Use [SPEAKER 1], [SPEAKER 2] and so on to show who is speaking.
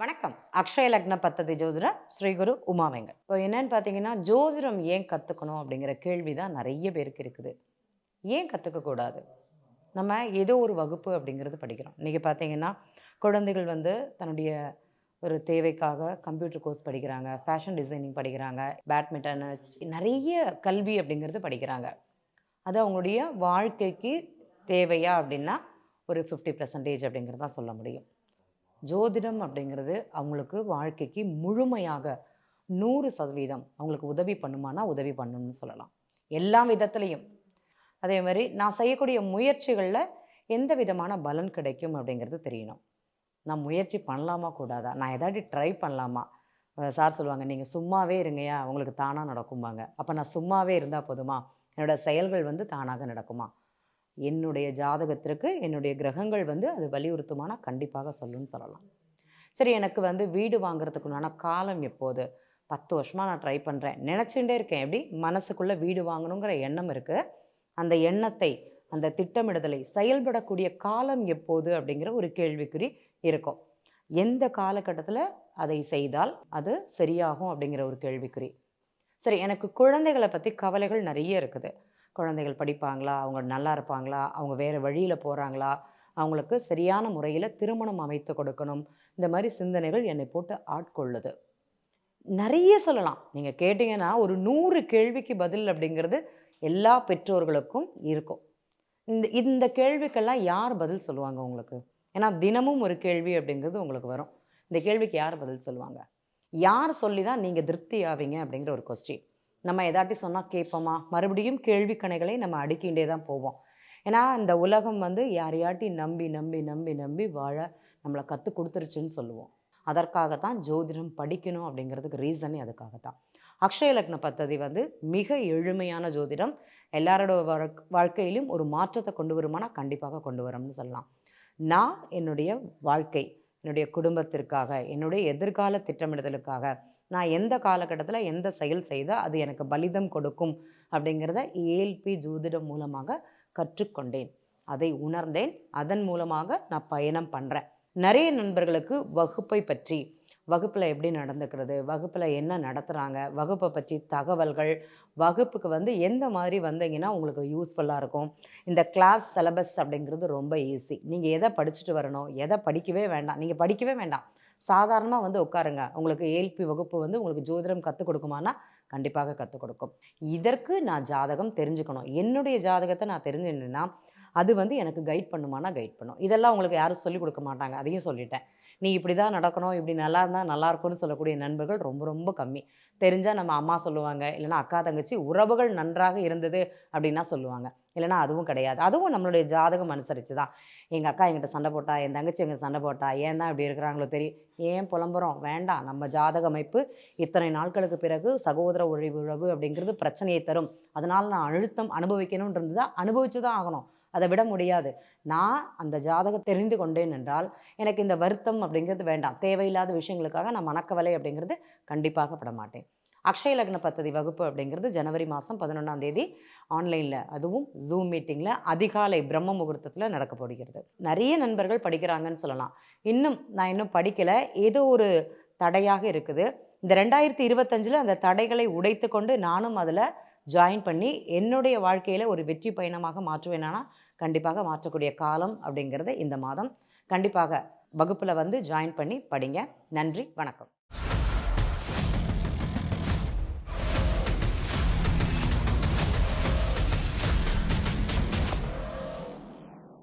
[SPEAKER 1] வணக்கம். அக்ஷய லக்ன பத்ததி ஜோதிடர் ஸ்ரீகுரு உமாவெங்கல் இப்போ என்னன்னு பார்த்தீங்கன்னா ஜோதிடம் ஏன் கற்றுக்கணும் அப்படிங்கிற கேள்வி தான் நிறைய பேருக்கு இருக்குது. ஏன் கற்றுக்கக்கூடாது நம்ம ஏதோ ஒரு வகுப்பு அப்படிங்கிறது படிக்கிறோம். இன்றைக்கி பார்த்தீங்கன்னா குழந்தைகள் வந்து தன்னுடைய ஒரு தேவைக்காக கம்ப்யூட்டர் கோர்ஸ் படிக்கிறாங்க ஃபேஷன் டிசைனிங் படிக்கிறாங்க பேட்மிண்டன் நிறைய கல்வி அப்படிங்கிறது படிக்கிறாங்க. அது அவங்களுடைய வாழ்க்கைக்கு தேவையா அப்படின்னா ஒரு ஃபிஃப்டி பர்சன்டேஜ் அப்படிங்கிறது தான் சொல்ல முடியும். ஜோதிடம் அப்படிங்கிறது அவங்களுக்கு வாழ்க்கைக்கு முழுமையாக நூறு சதவீதம் அவங்களுக்கு உதவி பண்ணுமானா உதவி பண்ணணும்னு சொல்லலாம். எல்லா விதத்துலேயும். அதே மாதிரி நான் செய்யக்கூடிய முயற்சிகளில் எந்த விதமான பலன் கிடைக்கும் அப்படிங்கிறது தெரியணும். நான் முயற்சி பண்ணலாமா கூடாதா? நான் ஏதாட்டி ட்ரை பண்ணலாமா? சார் சொல்லுவாங்க நீங்கள் சும்மாவே இருங்கயா உங்களுக்கு தானாக நடக்கும்பாங்க. அப்போ நான் சும்மாவே இருந்தால் போதுமா? என்னோடய செயல்கள் வந்து தானாக நடக்குமா? என்னுடைய ஜாதகத்திற்கு என்னுடைய கிரகங்கள் வந்து அது வலியுறுத்துமானா கண்டிப்பாக சொல்லுன்னு சொல்லலாம். சரி எனக்கு வந்து வீடு வாங்குறதுக்குண்டான காலம் எப்போது? பத்து வருஷமாக நான் ட்ரை பண்ணுறேன் நினச்சிட்டே இருக்கேன். எப்படி? மனசுக்குள்ளே வீடு வாங்கணுங்கிற எண்ணம் இருக்குது அந்த எண்ணத்தை அந்த திட்டமிடுதலை செயல்படக்கூடிய காலம் எப்போது? அப்படிங்கிற ஒரு கேள்விக்குறி இருக்கும். எந்த காலகட்டத்தில் அதை செய்தால் அது சரியாகும்? அப்படிங்கிற ஒரு கேள்விக்குறி. சரி எனக்கு குழந்தைகளை பற்றி கவலைகள் நிறைய இருக்குது. குழந்தைகள் படிப்பாங்களா? அவங்க நல்லா இருப்பாங்களா? அவங்க வேறு வழியில் போகிறாங்களா அவங்களுக்கு சரியான முறையில் திருமணம் அமைத்து கொடுக்கணும். இந்த மாதிரி சிந்தனைகள் என்னை போட்டு ஆட்கொள்ளுது. நிறைய சொல்லலாம். நீங்கள் கேட்டிங்கன்னா ஒரு நூறு கேள்விக்கு பதில் அப்படிங்கிறது எல்லா பெற்றோர்களுக்கும் இருக்கும். இந்த இந்த கேள்விக்கெல்லாம் யார் பதில் சொல்லுவாங்க உங்களுக்கு? ஏன்னா தினமும் ஒரு கேள்வி அப்படிங்கிறது உங்களுக்கு வரும். இந்த கேள்விக்கு யார் பதில் சொல்லுவாங்க? யார் சொல்லி தான் நீங்கள் திருப்தி ஆவீங்க அப்படிங்கிற ஒரு கொஸ்டின் நம்ம எதாட்டி சொன்னால் கேட்போமா மறுபடியும் கேள்வி கணைகளை நம்ம அடுக்கிண்டே தான் போவோம். ஏன்னா இந்த உலகம் வந்து யாரையாட்டி நம்பி நம்பி நம்பி நம்பி வாழ நம்மளை கற்றுக் கொடுத்துருச்சுன்னு சொல்லுவோம். அதற்காகத்தான் ஜோதிடம் படிக்கணும் அப்படிங்கிறதுக்கு ரீசனே அதுக்காகத்தான். அக்ஷய லக்ன பத்ததி வந்து மிக எளிமையான ஜோதிடம். எல்லாரோட வாழ்க்கையிலும் ஒரு மாற்றத்தை கொண்டு வருமானா கண்டிப்பாக கொண்டு வரும்னு சொல்லலாம். நான் என்னுடைய வாழ்க்கை என்னுடைய குடும்பத்திற்காக என்னுடைய எதிர்கால திட்டமிடுதலுக்காக நான் எந்த காலகட்டத்தில் எந்த செயல் செய்தால் அது எனக்கு பலிதம் கொடுக்கும் அப்படிங்கிறத ஏஎல்பி ஜோதிடம் மூலமாக கற்றுக்கொண்டேன். அதை உணர்ந்தேன். அதன் மூலமாக நான் பயணம் பண்ணுறேன் நிறைய நண்பர்களுக்கு வகுப்பை பற்றி வகுப்பில் எப்படி நடந்துக்கிறது வகுப்பில் என்ன நடத்துகிறாங்க வகுப்பை பற்றி தகவல்கள் வகுப்புக்கு வந்து எந்த மாதிரி வந்தீங்கன்னா உங்களுக்கு யூஸ்ஃபுல்லாக இருக்கும். இந்த கிளாஸ் சிலபஸ் அப்படிங்கிறது ரொம்ப ஈஸி நீங்கள் எதை படிச்சுட்டு வரணும் எதை படிக்கவே வேண்டாம். நீங்கள் படிக்கவே வேண்டாம். சாதாரணமாக வந்து உட்காருங்க. உங்களுக்கு ஏல்பி வகுப்பு வந்து உங்களுக்கு ஜோதிடம் கற்றுக் கொடுக்குமானா கண்டிப்பாக கற்றுக் கொடுக்கும். இதற்கு நான் ஜாதகம் தெரிஞ்சுக்கணும். என்னுடைய ஜாதகத்தை நான் தெரிஞ்சுட்டேன்னா அது வந்து எனக்கு கைட் பண்ணுமானா கைட் பண்ணும். இதெல்லாம் உங்களுக்கு யாரும் சொல்லிக் கொடுக்க மாட்டாங்க. அதையும் சொல்லிட்டேன். நீ இப்படி தான் நடக்கணும் இப்படி நல்லா இருந்தால் நல்லா இருக்கும்னு சொல்லக்கூடிய நண்பர்கள் ரொம்ப ரொம்ப கம்மி. தெரிஞ்சால் நம்ம அம்மா சொல்லுவாங்க. இல்லைன்னா அக்கா தங்கச்சி உறவுகள் நன்றாக இருந்தது அப்படின்னா சொல்லுவாங்க. இல்லைன்னா அதுவும் கிடையாது. அதுவும் நம்மளுடைய ஜாதகம் அனுசரித்து தான். எங்கள் அக்கா எங்கிட்ட சண்டை போட்டா என் தங்கச்சி எங்கிட்ட சண்டை போட்டா ஏன் தான் இப்படி இருக்கிறாங்களோ தெரியும் ஏன் புலம்புறோம்? வேண்டாம். நம்ம ஜாதக அமைப்பு இத்தனை நாட்களுக்கு பிறகு சகோதர உழைவு உழவு அப்படிங்கிறது பிரச்சனையை தரும். அதனால் நான் அழுத்தம் அனுபவிக்கணுன்றது தான் அனுபவிச்சு தான் ஆகணும். அதை விட முடியாது. நான் அந்த ஜாதகம் தெரிந்து கொண்டேன் என்றால் எனக்கு இந்த வருத்தம் அப்படிங்கிறது வேண்டாம். தேவையில்லாத விஷயங்களுக்காக நான் மணக்கவலை அப்படிங்கிறது கண்டிப்பாக பட மாட்டேன். அக்ஷய லக்ன பத்ததி வகுப்பு அப்படிங்கிறது ஜனவரி மாதம் பதினொன்றாம் தேதி ஆன்லைனில் அதுவும் ஜூம் மீட்டிங்கில் அதிகாலை பிரம்ம முகூர்த்தத்தில் நடக்க போடுகிறது நிறைய நண்பர்கள் படிக்கிறாங்கன்னு சொல்லலாம். இன்னும் நான் இன்னும் படிக்கலை. ஏதோ ஒரு தடையாக இருக்குது. இந்த ரெண்டாயிரத்தி இருபத்தஞ்சில் அந்த தடைகளை உடைத்து கொண்டு நானும் அதில் ஜாயின் பண்ணி என்னுடைய வாழ்க்கையில் ஒரு வெற்றி பயணமாக மாற்றுவேன்னா கண்டிப்பாக மாற்றக்கூடிய காலம் அப்படிங்கிறது இந்த மாதம். கண்டிப்பாக வகுப்பில் வந்து ஜாயின் பண்ணி படிங்க. நன்றி வணக்கம்.